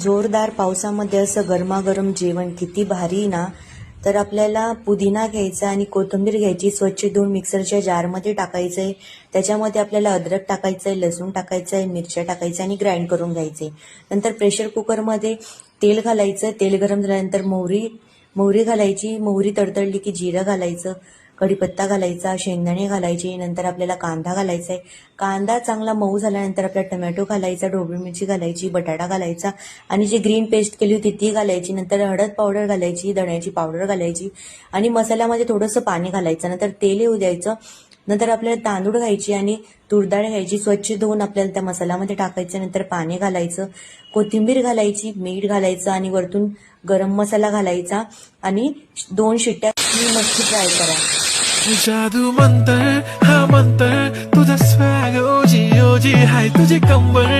जोरदार पावसामध्ये असं गरमागरम जेवण किती भारी ना. तर आपल्याला पुदिना घ्यायचा आणि कोथिंबीर घ्यायची स्वच्छ धुवून मिक्सरच्या जारमध्ये टाकायचं आहे त्याच्यामध्ये आपल्याला अद्रक टाकायचं आहे लसूण टाकायचं आहे मिरच्या टाकायचं आणि ग्राइंड करून घ्यायचे नंतर प्रेशर कुकरमध्ये तेल घालायचं तेल गरम झाल्यानंतर मोहरी मोहरी घालायची मोहरी तडतडली की जिरं घालायचं. कढीपत्ता घालायचा शेंगदाणे घालायचे नंतर आपल्याला कांदा घालायचा आहे कांदा चांगला मऊ झाल्यानंतर आपल्याला टोमॅटो घालायचा ढोबळी मिरची घालायची बटाटा घालायचा. आणि जी ग्रीन पेस्ट केली होती ती घालायची नंतर हळद पावडर घालायची धण्याची पावडर घालायची. आणि मसाल्यामध्ये थोडंसं पाणी घालायचं नंतर तेल येऊ द्यायचं. नंतर आपल्याला तांदूळ घ्यायची आणि तुरडाळ घ्यायची स्वच्छ धुवून आपल्याला त्या मसाल्यामध्ये टाकायचं नंतर पाणी घालायचं. कोथिंबीर घालायची मीठ घालायचं आणि वरतून गरम मसाला घालायचा. आणि दोन शिट्ट्या मी मच्छी फ्राय करा. जादू मंतर हा मंतर तुझा स्वॅग ओजी ओजी हाय तुझी कंबर